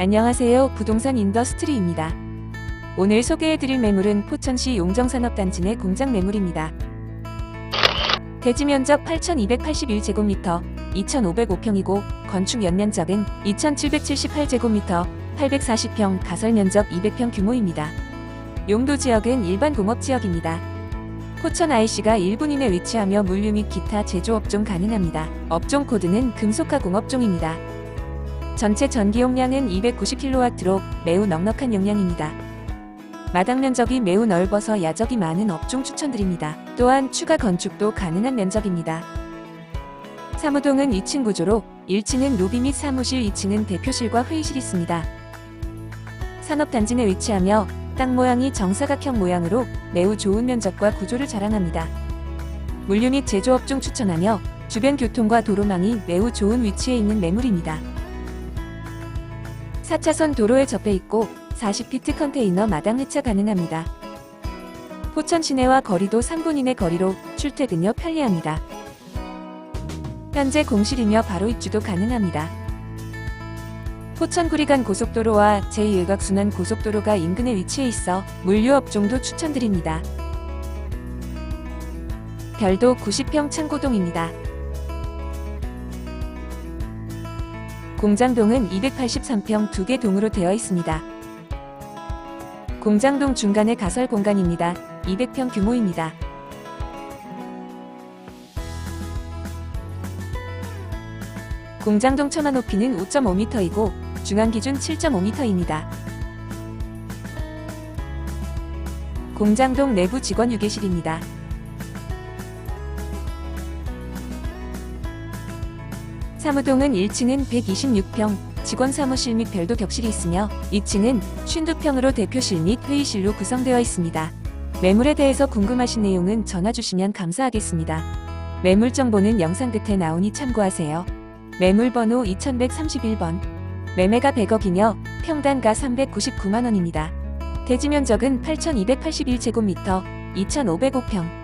안녕하세요. 부동산 인더스트리입니다. 오늘 소개해드릴 매물은 포천시 용정산업단지 내 공장 매물입니다. 대지 면적 8,281제곱미터, 2,505평이고 건축 연면적은 2,778제곱미터, 840평, 가설 면적 200평 규모입니다. 용도 지역은 일반 공업 지역입니다. 포천 IC가 1분 이내 위치하며 물류 및 기타 제조 업종 가능합니다. 업종 코드는 금속화 공업종입니다. 전체 전기 용량은 290kW로 매우 넉넉한 용량입니다. 마당 면적이 매우 넓어서 야적이 많은 업종 추천드립니다. 또한 추가 건축도 가능한 면적입니다. 사무동은 2층 구조로 1층은 로비 및 사무실, 2층은 대표실과 회의실이 있습니다. 산업단지 내 위치하며 땅 모양이 정사각형 모양으로 매우 좋은 면적과 구조를 자랑합니다. 물류 및 제조업종 추천하며 주변 교통과 도로망이 매우 좋은 위치에 있는 매물입니다. 4차선 도로에 접해 있고 40피트 컨테이너 마당 회차 가능합니다. 포천 시내와 거리도 3분 이내 거리로 출퇴근여 편리합니다. 현재 공실이며 바로 입주도 가능합니다. 포천 구리간 고속도로와 제2외곽순환 고속도로가 인근에 위치해 있어 물류 업종도 추천드립니다. 별도 90평 창고동입니다. 공장동은 283평 두개 동으로 되어 있습니다. 공장동 중간에 가설 공간입니다. 200평 규모입니다. 공장동 천마 높이는 5.5m이고 중앙 기준 7.5m입니다. 공장동 내부 직원 유계실입니다. 사무동은 1층은 126평, 직원 사무실 및 별도 격실이 있으며 2층은 52평으로 대표실 및 회의실로 구성되어 있습니다. 매물에 대해서 궁금하신 내용은 전화 주시면 감사하겠습니다. 매물 정보는 영상 끝에 나오니 참고하세요. 매물 번호 2131번. 매매가 100억이며 평단가 399만원입니다. 대지 면적은 8281제곱미터, 2505평.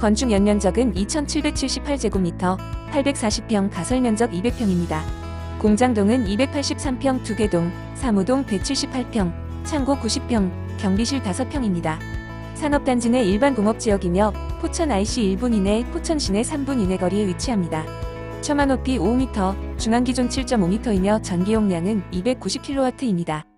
건축 연면적은 2778제곱미터, 840평 가설 면적 200평입니다. 공장동은 283평 2개동, 사무동 178평, 창고 90평, 경비실 5평입니다. 산업단지 내 일반 공업지역이며 포천 IC 1분 이내, 포천 시내 3분 이내 거리에 위치합니다. 처마 높이 5m, 중앙 기존 7.5m이며 전기 용량은 290kW입니다.